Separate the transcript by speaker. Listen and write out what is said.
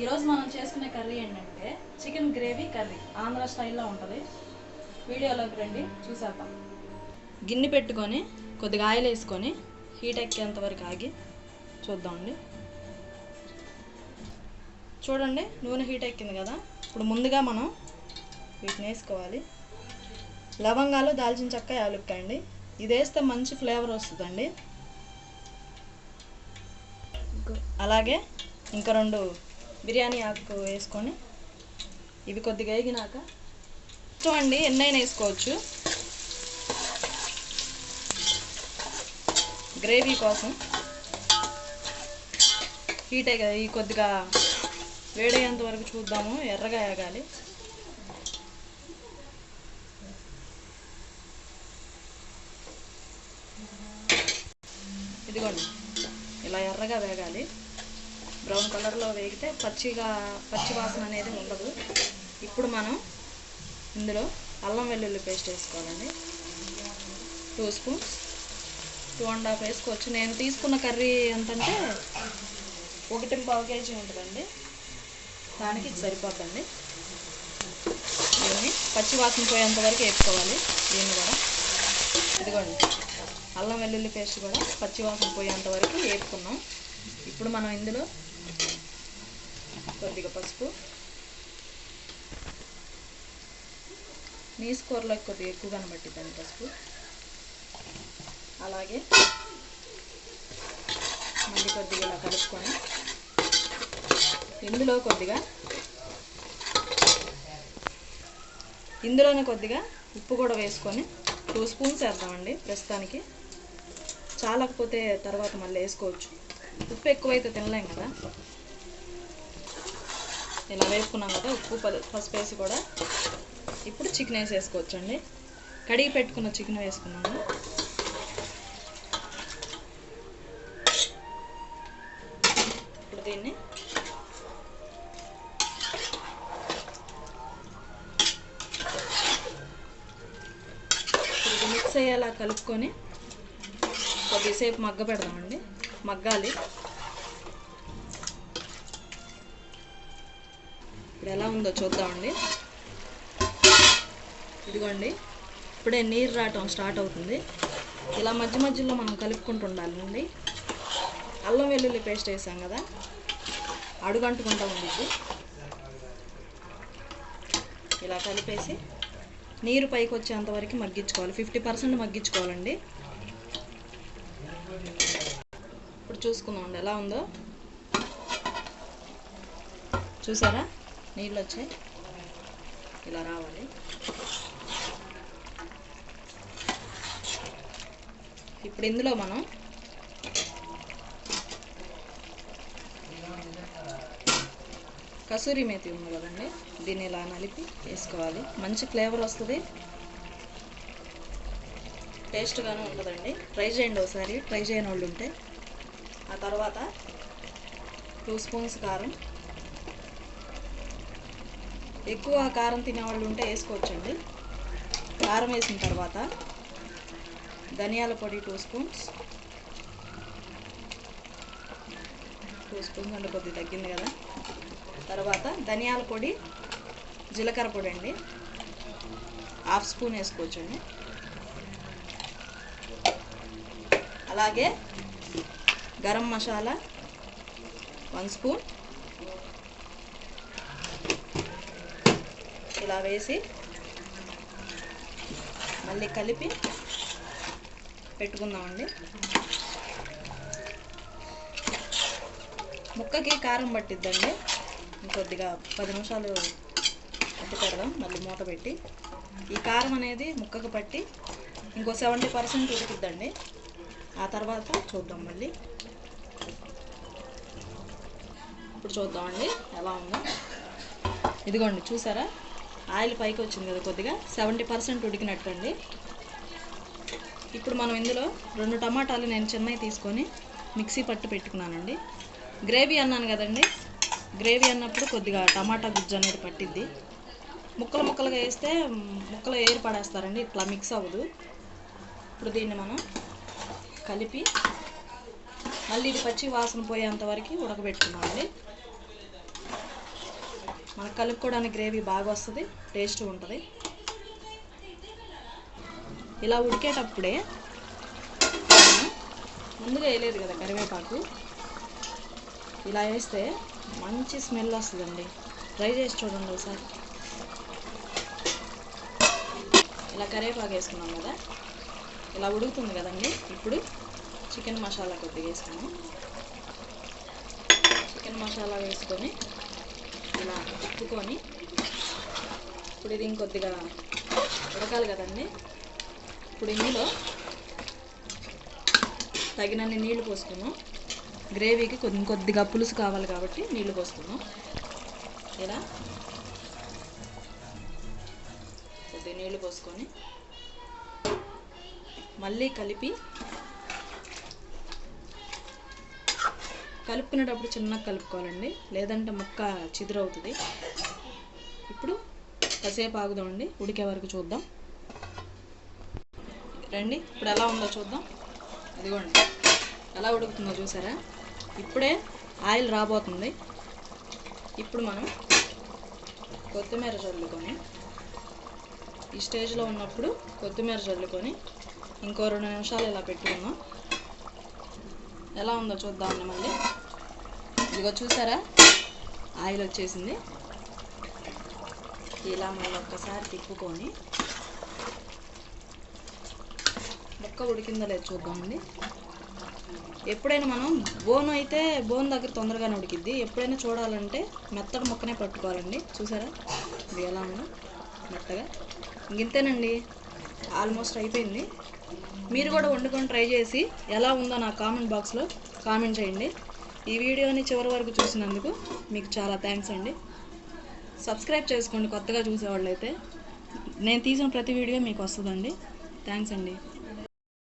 Speaker 1: ఈరోజు మనం చేసుకునే కర్రీ ఏంటంటే చికెన్ గ్రేవీ కర్రీ. ఆంధ్ర స్టైల్లో ఉంటుంది. వీడియోలోకి రండి చూసేద్దాం. గిన్నె పెట్టుకొని కొద్దిగా ఆయిల్ వేసుకొని హీట్ ఎక్కేంత వరకు ఆగి చూద్దామండి చూడండి నూనె హీట్ ఎక్కింది కదా. ఇప్పుడు ముందుగా మనం వీటిని వేసుకోవాలి. లవంగాలు దాల్చిన చెక్క యాలుక్కాయ అండి. ఇది వేస్తే మంచి ఫ్లేవర్ వస్తుందండి. అలాగే ఇంకా రెండు బిర్యానీ ఆకు వేసుకొని ఇవి కొద్దిగా వేగినాక చూడండి ఎన్నైనా వేసుకోవచ్చు. గ్రేవీ కోసం హీట్ అయ్యి కొద్దిగా వేడయ్యేంత వరకు చూద్దాము ఎర్రగా వేగాలి. ఇదిగోండి ఇలా ఎర్రగా వేగాలి. బ్రౌన్ కలర్లో వేగితే పచ్చిగా పచ్చి వాసన అనేది ఉండదు. ఇప్పుడు మనం ఇందులో అల్లం వెల్లుల్లి పేస్ట్ వేసుకోవాలండి. Two spoons two and half వేసుకోవచ్చు. నేను తీసుకున్న కర్రీ ఎంతంటే ఒకటి పావు కేజీ ఉంటుందండి. దానికి సరిపోతుంది దీన్ని పచ్చి వాసన పోయేంత వరకు వేసుకోవాలి దీన్ని కూడా ఇదిగోండి. అల్లం వెల్లుల్లి పేస్ట్ కూడా పచ్చి వాసన పోయేంత వరకు వేపుకున్నాం. ఇప్పుడు మనం ఇందులో కొద్దిగా పసుపు. నీసు కూరలోకి కొద్దిగా ఎక్కువ కనబట్టిద్దండి పసుపు. అలాగే మళ్ళీ కొద్దిగా ఇలా కలుపుకొని ఇందులో కొద్దిగా ఇందులోనే కొద్దిగా ఉప్పు కూడా వేసుకొని టూ స్పూన్స్ వేద్దామండి ప్రస్తుతానికి. చాలకపోతే తర్వాత మళ్ళీ వేసుకోవచ్చు. ఉప్పు ఎక్కువైతే తినలేం కదా. ఇలా వేసుకున్నాం కదా ఉప్పు ప- పసుపు వేసి కూడా ఇప్పుడు చికెన్ వేసేసుకోవచ్చండి. కడిగి పెట్టుకున్న చికెన్ వేసుకున్నాను. ఇప్పుడు దీన్ని మిక్స్ అయ్యేలా కలుపుకొని కొద్దిసేపు మగ్గ పెడదామండి. మగ్గాలి. ఇప్పుడు ఎలా ఉందో చూద్దామండి. ఇదిగోండి. ఇప్పుడే నీరు రావటం స్టార్ట్ అవుతుంది. ఇలా మధ్య మధ్యలో మనం కలుపుకుంటూ ఉండాలండి. అల్లం వెల్లుల్లి పేస్ట్ వేసాం కదా. అడుగంటుకుంటా ఉండిద్ది ఇలా కలిపేసి నీరు పైకి వచ్చేంత వరకు మగ్గించుకోవాలి. ఫిఫ్టీ పర్సెంట్ మగ్గించుకోవాలండి. ఇప్పుడు చూసుకుందామండి ఎలా ఉందో? చూసారా? నీళ్ళు వచ్చాయి. ఇలా రావాలి. ఇప్పుడు ఇందులో మనం కసూరి మేతి ఉంది కదండి. దీన్ని ఇలా నలిపి వేసుకోవాలి. మంచి ఫ్లేవర్ వస్తుంది. టేస్ట్గానే ఉంటుందండి. ట్రై చేయండి ఒకసారి. ట్రై చేయని వాళ్ళు ఉంటే. ఆ తర్వాత టూ స్పూన్స్ కారం. ఎక్కువ కారం తినేవాళ్ళు ఉంటే వేసుకోవచ్చండి. కారం వేసిన తర్వాత ధనియాల పొడి టూ స్పూన్స్. టూ స్పూన్స్ అంటే కొద్దిగా తగ్గింది కదా. తర్వాత ధనియాల పొడి జీలకర్ర పొడి అండి. హాఫ్ స్పూన్ వేసుకోవచ్చండి. అలాగే గరం మసాలా వన్ స్పూన్. ఇలా వేసి మళ్ళీ కలిపి పెట్టుకుందామండి. ముక్కకి కారం పట్టిద్దండి. ఇంకొద్దిగా పది నిమిషాలు అట్టి పెడదాం. మళ్ళీ మూత పెట్టి. ఈ కారం అనేది ముక్కకు పట్టి ఇంకో సెవెంటీ పర్సెంట్ ఉడికిద్దండి. ఆ తర్వాత చూద్దాం మళ్ళీ. ఇప్పుడు చూద్దామండి. ఎలా ఉందో. ఇదిగోండి చూసారా? ఆయిల్ పైకి వచ్చింది కదా కొద్దిగా. సెవెంటీ పర్సెంట్ ఉడికినట్టండి. ఇప్పుడు మనం ఇందులో రెండు టమాటాలు నేను చిన్నవి తీసుకొని మిక్సీ పట్టు పెట్టుకున్నానండి. గ్రేవీ అన్నాను కదండి. గ్రేవీ అన్నప్పుడు కొద్దిగా టమాటా గుజ్జు అనేది పట్టిద్ది. ముక్కలు ముక్కలుగా వేస్తే ముక్కలు ఏరు పడేస్తారండి ఇట్లా మిక్స్ అవ్వదు. ఇప్పుడు దీన్ని మనం కలిపి మళ్ళీ ఇది పచ్చి వాసన పోయేంత వరకు ఉడకబెట్టుకున్నామండి కలుపుకోవడానికి గ్రేవీ బాగా వస్తుంది టేస్ట్ ఉంటుంది. ఇలా ఉడికేటప్పుడే ముందుగా వేయలేదు కదా కరివేపాకు. ఇలా వేస్తే మంచి స్మెల్ వస్తుందండి. ట్రై చేసి చూడండి ఒకసారి. ఇలా కరివేపాకు వేసుకున్నాం కదా. ఇలా ఉడుకుతుంది కదండి. ఇప్పుడు చికెన్ మసాలా కొద్దిగా వేసుకున్నాం. చికెన్ మసాలా వేసుకొని ఇలా ఉప్పుకొని ఇప్పుడు ఇది ఇంకొద్దిగా ఉడకాలి కదండి. ఇప్పుడు ఇందులో తగినన్ని నీళ్ళు పోసుకున్నాం. గ్రేవీకి కొద్ది కొద్దిగా పులుసు కావాలి కాబట్టి నీళ్ళు పోసుకున్నాం. ఇలా కొద్దిగా నీళ్ళు పోసుకొని మళ్ళీ కలిపి కలుపుకునేటప్పుడు చిన్నగా కలుపుకోవాలండి. లేదంటే ముక్క చిదురవుతుంది. ఇప్పుడు కాసేపు ఆగుదామండి. ఉడికే వరకు చూద్దాం. రండి. ఇప్పుడు ఎలా ఉందో చూద్దాం. అదిగోండి. ఎలా ఉడుకుతుందో చూసారా? ఇప్పుడే ఆయిల్ రాబోతుంది. ఇప్పుడు మనం కొత్తిమీర చల్లుకొని ఈ స్టేజ్లో ఉన్నప్పుడు కొత్తిమీర చల్లుకొని ఇంకో రెండు నిమిషాలు ఇలా పెట్టుకుందాం. ఎలా ఉందో చూద్దామండి మళ్ళీ. ఇదిగో చూసారా? ఆయిల్ వచ్చేసింది. ఇలా మళ్ళీ ఒక్కసారి తిప్పుకొని ముక్క ఉడికిందో లేదు చూద్దామండి. ఎప్పుడైనా మనం బోన్ అయితే బోన్ దగ్గర తొందరగానే ఉడికిద్ది. ఎప్పుడైనా చూడాలంటే మెత్తటి ముక్కనే పట్టుకోవాలండి. చూసారా? ఇది ఎలా ఉందో మెత్తగా. ఇంతేనండి. ఆల్మోస్ట్ అయిపోయింది. మీరు కూడా వండుకొని ట్రై చేసి ఎలా ఉందో నా కామెంట్ బాక్స్లో కామెంట్ చేయండి. ఈ వీడియోని చివరి వరకు చూసినందుకు మీకు చాలా థ్యాంక్స్ అండి. సబ్స్క్రైబ్ చేసుకోండి కొత్తగా చూసేవాళ్ళు అయితే నేను తీసిన ప్రతి వీడియో మీకు వస్తుందండి. థ్యాంక్స్ అండి.